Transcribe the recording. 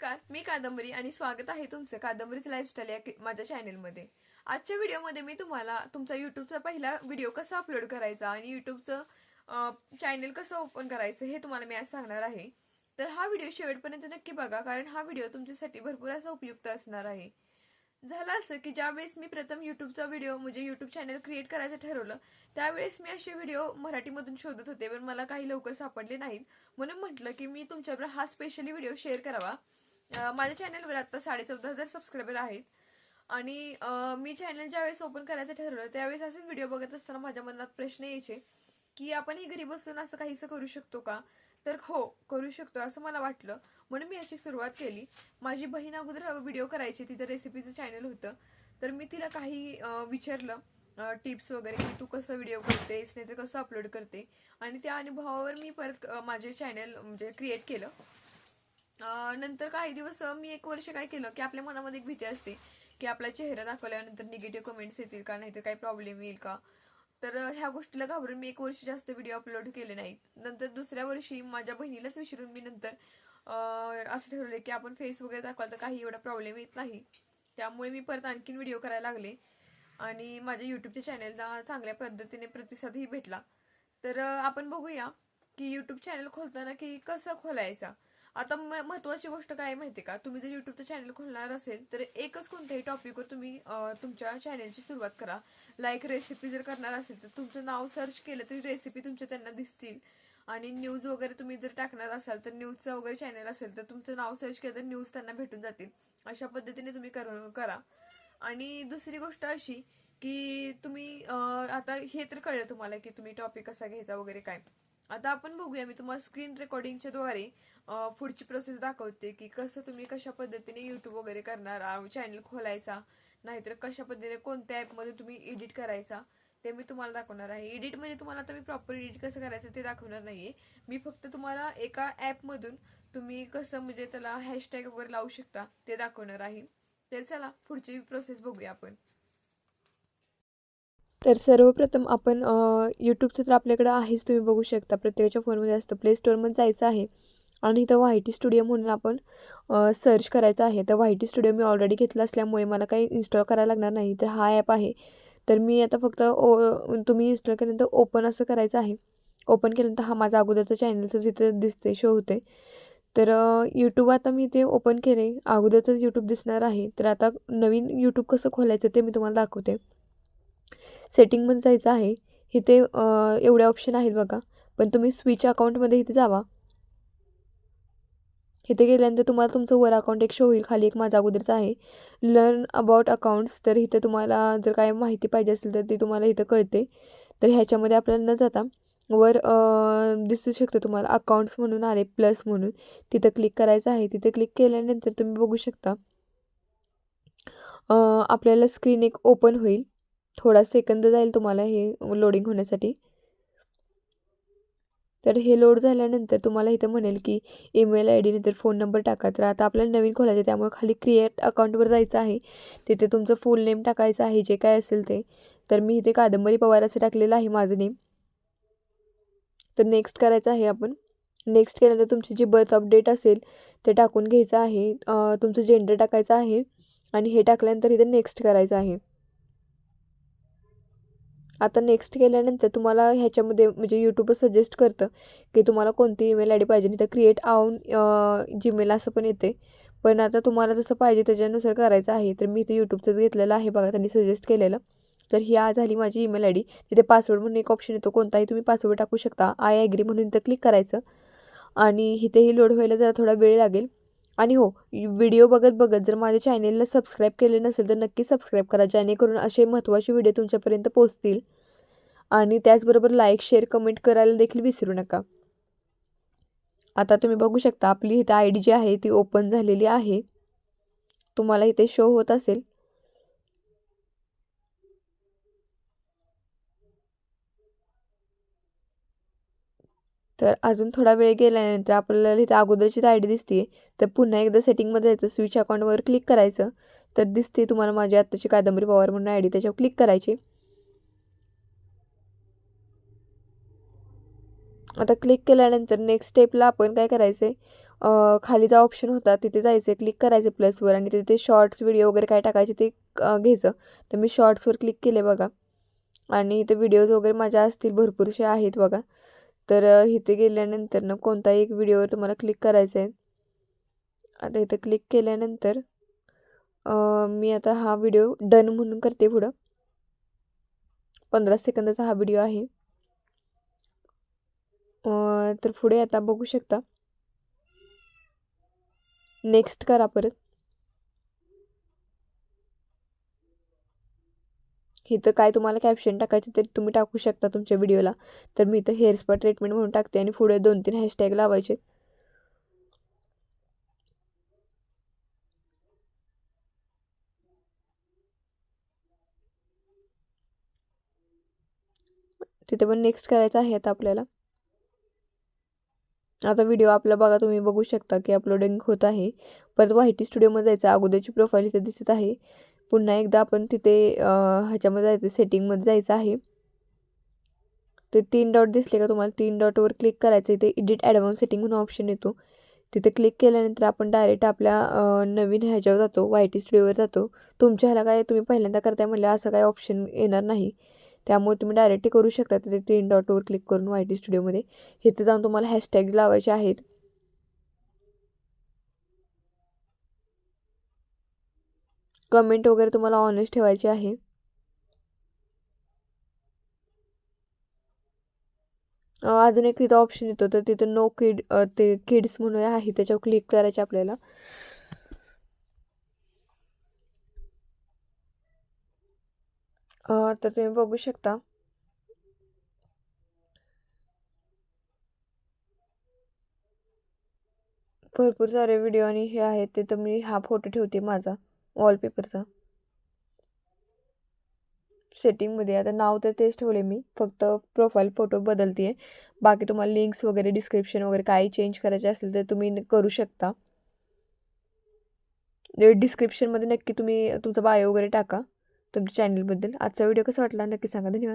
नमस्कार मी कादंबरी आणि स्वागत आहे तुमचं कादंबरीच लाईफस्टाईल या माझ्या चॅनेलमध्ये आजच्या व्हिडिओमध्ये मी तुम्हाला तुमचा युट्यूबचा पहिला व्हिडिओ कसा अपलोड करायचा आणि युट्यूबचं चॅनेल कसं ओपन करायचं हे तुम्हाला मी आज सांगणार आहे. तर हा व्हिडिओ शेवटपर्यंत नक्की बघा कारण हा व्हिडिओ तुमच्यासाठी भरपूर असा उपयुक्त असणार आहे. झालं असं की ज्यावेळेस मी प्रथम युट्यूबचा व्हिडिओ म्हणजे युट्यूब चॅनल क्रिएट करायचं ठरवलं त्यावेळेस मी असे व्हिडिओ मराठीमधून शोधत होते पण मला काही लवकर सापडले नाहीत. म्हणून म्हटलं की मी तुमच्याबरोबर हा स्पेशली व्हिडिओ शेअर करावा. माझ्या चॅनलवर आता साडे चौदा हजार सबस्क्रायबर आहेत. आणि मी चॅनल ज्यावेळेस ओपन करायचं ठरवलं त्यावेळेस असेच व्हिडिओ बघत असताना माझ्या मनात प्रश्न यायचे की आपण ही घरी बसून असं काहीसं करू शकतो का? तर हो करू शकतो असं मला वाटलं. म्हणून मी याची सुरुवात केली. माझी बहीण अगोदर व्हिडिओ करायची तिचं रेसिपीचं चॅनल होतं. तर मी तिला काही विचारलं टिप्स वगैरे की तू कसं व्हिडिओ करतेस नाही तर कसं अपलोड करते? आणि त्या अनुभवावर मी परत माझे चॅनल म्हणजे क्रिएट केलं. नंतर काही दिवस मी एक वर्ष काय केलं की आपल्या मनामध्ये एक भीती असते की आपला चेहरा दाखवल्यानंतर निगेटिव्ह कमेंट्स येतील का नाहीतर काही प्रॉब्लेम येईल का? तर ह्या गोष्टीला घाबरून मी एक वर्ष जास्त व्हिडिओ अपलोड केले नाहीत. नंतर दुसऱ्या वर्षी माझ्या बहिणीलाच विचारून मी नंतर असं ठरवलं की आपण फेस वगैरे दाखवाल तर काही एवढा प्रॉब्लेम येत नाही. त्यामुळे मी परत आणखीन व्हिडिओ करायला लागले. आणि माझ्या यूट्यूबच्या चॅनलला चांगल्या पद्धतीने प्रतिसादही भेटला. तर आपण बघूया की यूट्यूब चॅनल खोलताना की कसं खोलायचा? आता म- महत्वाची गोष्ट काय आहे माहिती का? तुम्ही जर युट्यूबचं चॅनल खोलणार असेल तर एकच कोणत्याही टॉपिकवर तुम्ही तुमच्या चॅनलची सुरुवात करा. लाईक रेसिपी जर करणार असेल तर तुमचं नाव सर्च केलं तरी रेसिपी तुमच्या त्यांना दिसतील. आणि न्यूज वगैरे तुम्ही जर टाकणार असाल तर न्यूजचं वगैरे चॅनल असेल तर तुमचं नाव सर्च केलं तर न्यूज त्यांना भेटून जातील. अशा पद्धतीने तुम्ही कर करा. आणि दुसरी गोष्ट अशी की तुम्ही आता हे तर कळलं तुम्हाला की तुम्ही टॉपिक कसा घ्यायचा वगैरे काय. आता आपण बघूया मी तुम्हाला स्क्रीन रेकॉर्डिंगच्या द्वारे पुढची प्रोसेस दाखवते की कसं तुम्ही कशा पद्धतीने युट्यूब वगैरे करणार चॅनल खोलायचा नाहीतर कशा पद्धतीने कोणत्या ॲपमध्ये तुम्ही एडिट करायचा ते मी तुम्हाला दाखवणार आहे. एडिट म्हणजे तुम्हाला आता मी प्रॉपर एडिट कसं करायचं ते दाखवणार नाहीये. मी फक्त तुम्हाला एका ॲपमधून तुम्ही कसं म्हणजे त्याला हॅशटॅग वगैरे लावू शकता ते दाखवणार आहे. तर चला पुढची प्रोसेस बघूया आपण. तर सर्वप्रथम आपण यूट्यूबचं तर आपल्याकडं आहेच तुम्ही बघू शकता. प्रत्येकाच्या फोनमध्ये असतं. प्ले स्टोअरमध्ये जायचं आहे. आणि इथं व्हायटी स्टुडिओ म्हणून आपण सर्च करायचं आहे. तर व्हायटी स्टुडिओ मी ऑलरेडी घेतला असल्यामुळे मला काही इन्स्टॉल करायला लागणार नाही. तर हा ॲप आहे. तर मी आता फक्त ओ तुम्ही इन्स्टॉल केल्यानंतर ओपन असं करायचं आहे. ओपन केल्यानंतर हा माझा अगोदरचं चॅनलचं जिथं दिसते शो होते तर यूट्यूब आता मी ते ओपन केले अगोदरचंच यूट्यूब दिसणार आहे. तर आता नवीन यूट्यूब कसं खोलायचं ते मी तुम्हाला दाखवते. सेटिंगमध्ये जायचं आहे इथे एवढे ऑप्शन आहेत बघा. पण तुम्ही स्विच अकाउंटमध्ये इथे जावा. इथे गेल्यानंतर तुम्हाला तुमचं वर अकाउंट एक शो होईल खाली एक माझा अगोदरचं आहे. लर्न अबाउट अकाउंट्स तर इथे तुम्हाला जर काय माहिती पाहिजे असेल तर ती तुम्हाला इथं कळते. तर ह्याच्यामध्ये आपल्याला न जाता वर दिसू शकतं तुम्हाला अकाउंट्स म्हणून आले प्लस म्हणून. तिथं क्लिक करायचं आहे. तिथे क्लिक केल्यानंतर तुम्ही बघू शकता आपल्याला स्क्रीन एक ओपन होईल. थोडा सेकंद जाईल तुम्हाला हे लोडिंग होण्यासाठी. तर हे लोड झाल्यानंतर तुम्हाला इथं म्हणेल की ईमेल आय डी नंतर फोन नंबर टाका. तर आता आपल्याला नवीन खोलायचं आहे त्यामुळे खाली क्रिएट अकाउंटवर जायचं आहे. तिथे तुमचं फुल नेम टाकायचं आहे जे काय असेल ते. तर मी इथे कादंबरी पवार असं टाकलेलं आहे माझं नेम तर नेक्स्ट करायचं आहे आपण. नेक्स्ट केल्यानंतर तुमची जी बर्थ अपडेट असेल ते टाकून घ्यायचं आहे. तुमचं जेंडर टाकायचं आहे. आणि हे टाकल्यानंतर इथे नेक्स्ट करायचं आहे. आता नेक्स्ट केल्यानंतर तुम्हाला ह्याच्यामध्ये म्हणजे यूट्यूबवर सजेस्ट करतं की तुम्हाला कोणती ईमेल आय डी पाहिजे. नाही तर क्रिएट आऊन जीमेल असं पण येते. पण आता तुम्हाला जसं पाहिजे त्याच्यानुसार करायचं आहे. तर मी इथे यूट्यूबचंच घेतलेलं आहे बघा त्यांनी सजेस्ट केलेलं. तर ही आज झाली माझी ईमेल आय डी तिथे पासवर्ड म्हणून एक ऑप्शन येतो. कोणताही तुम्ही पासवर्ड टाकू शकता. आय ॲग्री म्हणून इथं क्लिक करायचं. आणि इथेही लोड व्हायला जरा थोडा वेळ लागेल. आणि हो व्हिडिओ बघत बघत जर माझ्या चॅनेलला सबस्क्राईब केले नसेल तर नक्की सबस्क्राईब करा जेणेकरून असे महत्त्वाचे व्हिडिओ तुमच्यापर्यंत पोहोचतील. आणि त्याचबरोबर लाईक शेअर कमेंट करायला देखील विसरू नका. आता तुम्ही बघू शकता आपली इथं आय डी जी आहे ती ओपन झालेली आहे. तुम्हाला इथे शो होत असेल. तर अजून थोडा वेळ गेल्यानंतर आपल्याला इथं अगोदरचीच आय डी दिसते तर पुन्हा एकदा सेटिंगमध्ये जायचं स्विच अकाउंटवर क्लिक करायचं. तर दिसते तुम्हाला माझी आत्ताची कादंबरी पवार म्हणून आय डी त्याच्यावर क्लिक करायची. आता क्लिक केल्यानंतर नेक्स्ट स्टेपला आपण काय करायचं आहे खालीचा ऑप्शन होता तिथे जायचं क्लिक करायचं प्लसवर आणि तिथे शॉर्ट्स व्हिडिओ वगैरे काय टाकायचे ते घ्यायचं. तर मी शॉर्ट्सवर क्लिक केले बघा. आणि इथे व्हिडिओज वगैरे माझ्या असतील भरपूरसे आहेत बघा. तर इथे गेल्यानंतर ना कोणताही एक व्हिडिओवर तुम्हाला क्लिक करायचं आहे. आता इथं क्लिक केल्यानंतर मी आता हा व्हिडिओ डन म्हणून करते पुढं. पंधरा सेकंदाचा हा व्हिडिओ आहे. तर पुढे आता बघू शकता. नेक्स्ट करा परत. इथं काय तुम्हाला कॅप्शन टाकायचे तरी तुम्ही टाकू शकता तुमच्या व्हिडिओला तर मी इथं हेअर स्पा ट्रीटमेंट म्हणून टाकते आणि पुढे दोन तीन हॅशटॅग लावायचे. तिथे पण नेक्स्ट करायचं आहे आता आपल्याला. आता व्हिडिओ आपला बघा तुम्ही बघू शकता की अपलोडिंग होत आहे. परत वाहिटी स्टुडिओमध्ये जायचं अगोदरची प्रोफाईल इथे दिसत आहे. पुन्हा एकदा आपण तिथे ह्याच्यामध्ये जायचं सेटिंगमध्ये जायचं आहे. ते तीन डॉट दिसले का तुम्हाला? तीन डॉटवर क्लिक करायचं इथे एडिट ॲडव्हान्स सेटिंग म्हणून ऑप्शन येतो. तिथे क्लिक केल्यानंतर आपण डायरेक्ट आपल्या नवीन ह्याच्यावर जातो. वाय टी स्टुडिओवर जातो. तुमच्या ह्याला काय तुम्ही पहिल्यांदा करताय म्हणलं असं काय ऑप्शन येणार नाही. त्यामुळे तुम्ही डायरेक्ट करू शकता तिथे तीन डॉटवर क्लिक करून वाय टी स्टुडिओमध्ये इथे जाऊन तुम्हाला हॅशटॅग लावायचे आहेत. कमेंट वगैरे तुम्हाला ऑनेस्ट ठेवायची आहे. अजून एक तिथं ऑप्शन येतो तर तिथं नो किड ते किड्स म्हणून आहे त्याच्यावर क्लिक करायचे आपल्याला. तर तुम्ही बघू शकता. भरपूर सारे व्हिडिओ आणि हे आहेत ते तर मी हा फोटो ठेवते माझा. वॉलपेपरचा सेटिंगमध्ये आता नाव तर तेच ठेवले मी फक्त प्रोफाईल फोटो बदलते आहे बाकी तुम्हाला लिंक्स वगैरे डिस्क्रिप्शन वगैरे काही चेंज करायचे असेल तर तुम्ही करू शकता. डिस्क्रिप्शनमध्ये नक्की तुम्ही तुमचा बायो वगैरे टाका तुमच्या चॅनलबद्दल आजचा व्हिडिओ कसा वाटला? नक्की सांगा. धन्यवाद.